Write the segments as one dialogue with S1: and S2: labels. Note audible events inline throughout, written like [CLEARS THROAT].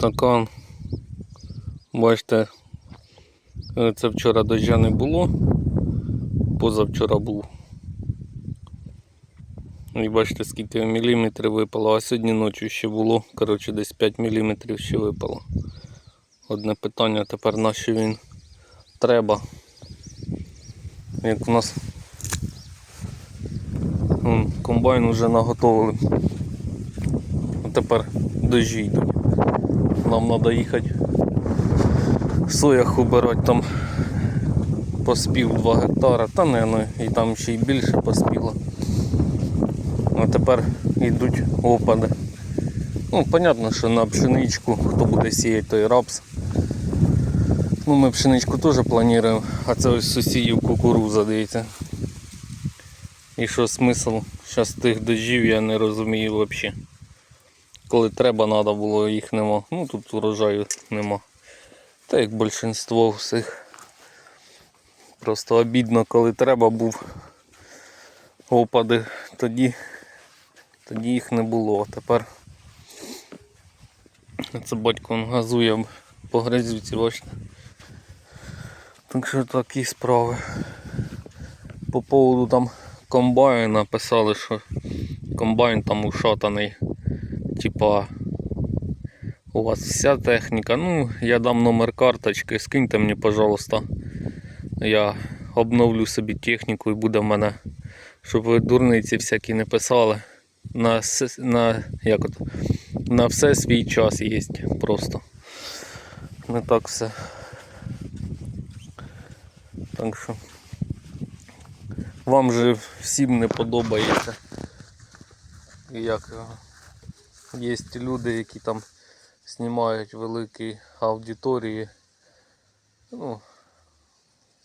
S1: стакан. Бачите, е, це вчора дождя не було, позавчора був. І бачите, скільки міліметрів випало, а сьогодні ночі ще було. Коротше, десь 5 міліметрів ще випало. Одне питання тепер на що він треба. Як у нас комбайн вже наготовили. А тепер дожі йдуть. Нам треба їхати соях убирати там поспів 2 гектара, та не, ну, і там ще й більше поспіло. А тепер йдуть опади. Ну, понятно, що на пшеничку, хто буде сіяти, той рапс. Ну, ми пшеничку теж плануємо, а це ось сусідів кукуруза, дивіться. І що смисл зараз тих дождів я не розумію взагалі. Коли треба, треба було, їх нема. Ну тут урожаю нема. Та як більшість всіх. Просто обідно, коли треба був опади, тоді, тоді їх не було. А тепер це батько он газує по грязюці, бачите. Так що такі справи. По поводу там комбайна писали, що комбайн там ушатаний. Типа у вас вся техніка. Ну, я дам номер карточки, скиньте мені, пожалуйста. Я обновлю собі техніку і буде в мене, щоб ви дурниці всякі не писали. На, на, як от, на все свій час є просто. Не так все. Так що вам же всім не подобається. Як його. Є люди, які там знімають великі аудиторії. Ну,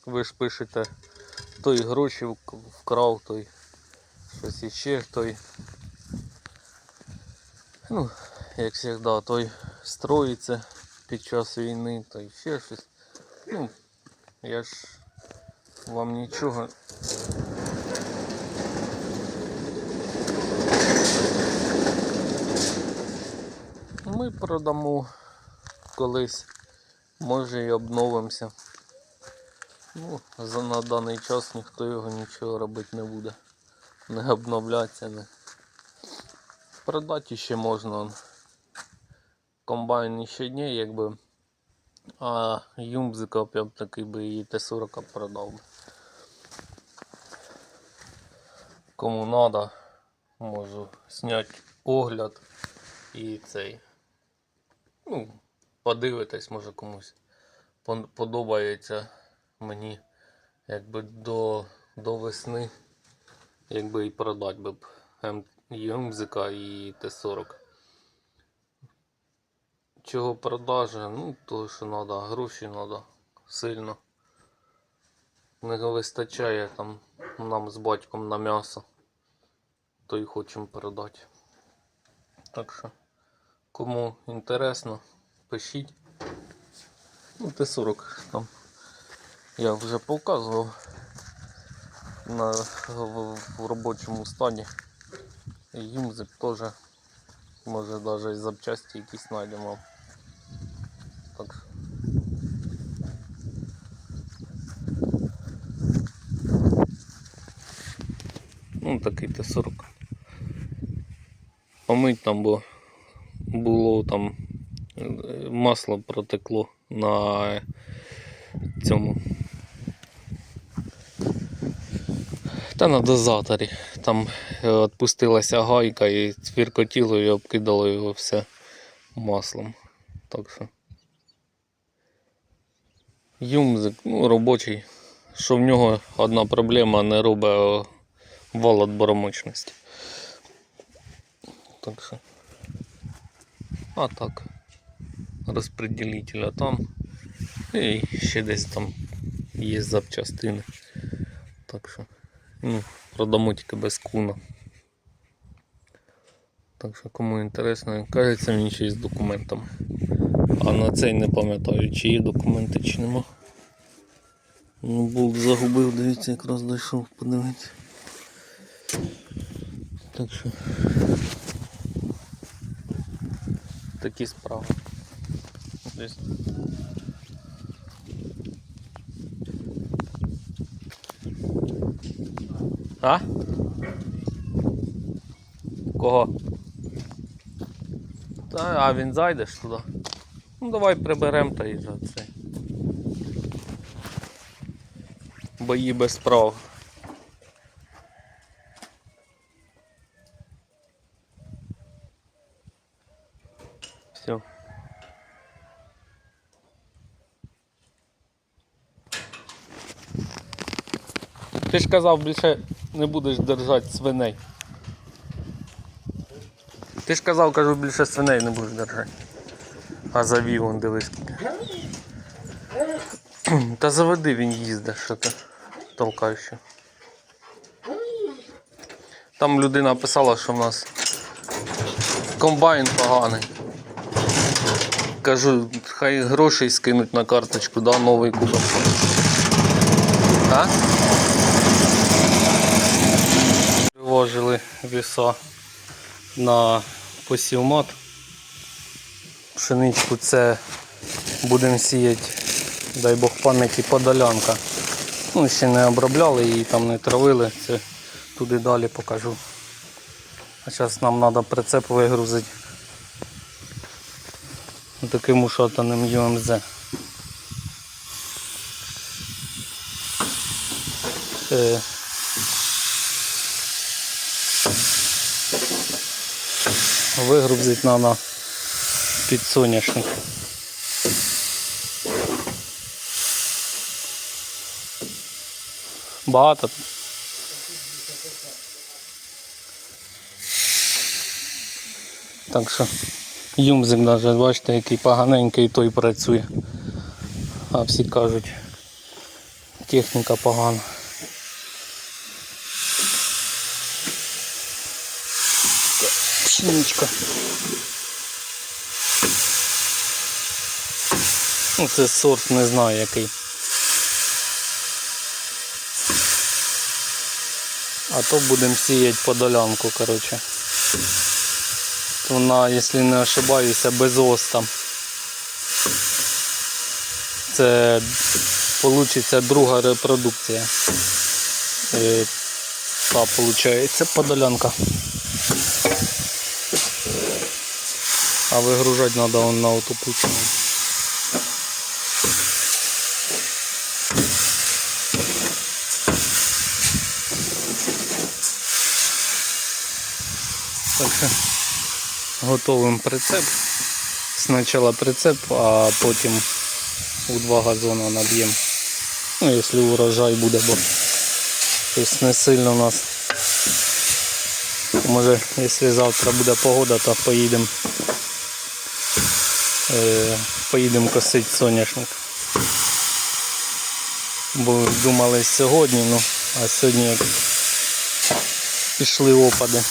S1: ви ж пишете, той гроші вкрав, той щось іще, той. Ну, як завжди, той строїться під час війни, той ще щось. Ну, я ж вам нічого. Ми продамо колись, може і обновимося. Ну, за на даний час ніхто його нічого робити не буде. Не обновлятися, не. Продати ще можна. Комбайн ще ні, якби. А юмзика я б такий би і Т-40 продав би. Кому надо, можу зняти огляд і цей. Ну, подивитись, може комусь подобається мені якби до, до весни, якби і продати би б М- Юмзика і Т-40. Чого продажі? Ну, то що треба, гроші треба сильно. Не вистачає там нам з батьком на м'ясо. То й хочемо продати. Так що, кому інтересно, пишіть. Ну, Т-40 там. Я вже показував на, в, в робочому стані. Юмзик теж. Може навіть запчасті якісь знайдемо. Так. Ну, такий Т-40. Помить там, бо було там масло протекло на цьому. Та на дозаторі. Там е, відпустилася гайка і цвіркотіло і обкидало його все маслом. Так що. Юмзик, ну, робочий. Що в нього одна проблема не робить вал отборомочності. Так що. А так. Розпределителя там. І ще десь там є запчастини. Так що. Ну, продамо тільки без куна. Так що кому інтересно, кажеться мені ще з документами. А на цей не пам'ятаю, чи є документи, чи нема. Ну, болт загубив, дивіться, якраз дійшов, подивіться. Так що такі справи. десь. А? Кого? Та, а він зайде ж туди. Ну давай приберемо та і за це. Бої без прав. Все. Ти ж казав, більше не будеш держати свиней. Ти ж казав, кажу, більше свиней не будеш держати. А завів он дивись. [CLEARS THROAT] Та заведи він їздить, що ти толкаєш. ще. Там людина писала, що в нас комбайн поганий. Кажу, хай грошей скинуть на карточку, да, новий купимо. А? Привозили віса на посівмат. Пшеничку це будемо сіяти, дай Бог пам'яті, подолянка. Ну, ще не обробляли її, там не травили, це туди далі покажу. А зараз нам треба прицеп вигрузити таким ушатаним ЮМЗ. Е, Вигрузити треба під соняшник. Багато. Так що юмзик навіть, бачите, який поганенький той працює. А всі кажуть, техніка погана. Пшеничка. Ну, це сорт не знаю який. А то будемо сіяти подолянку, коротше. Вона, якщо не ошибаюся, без оста. Це вийде друга репродукція. Е, Та виходить подолянка. А вигружати треба на оту пучину. Так що готовим прицеп. Спочатку прицеп, а потім у два газона наб'ємо. Ну, якщо урожай буде, бо щось не сильно у нас. Може, якщо завтра буде погода, то поїдемо. Е, поїдемо косити соняшник. Бо думали сьогодні, ну, а сьогодні як пішли опади.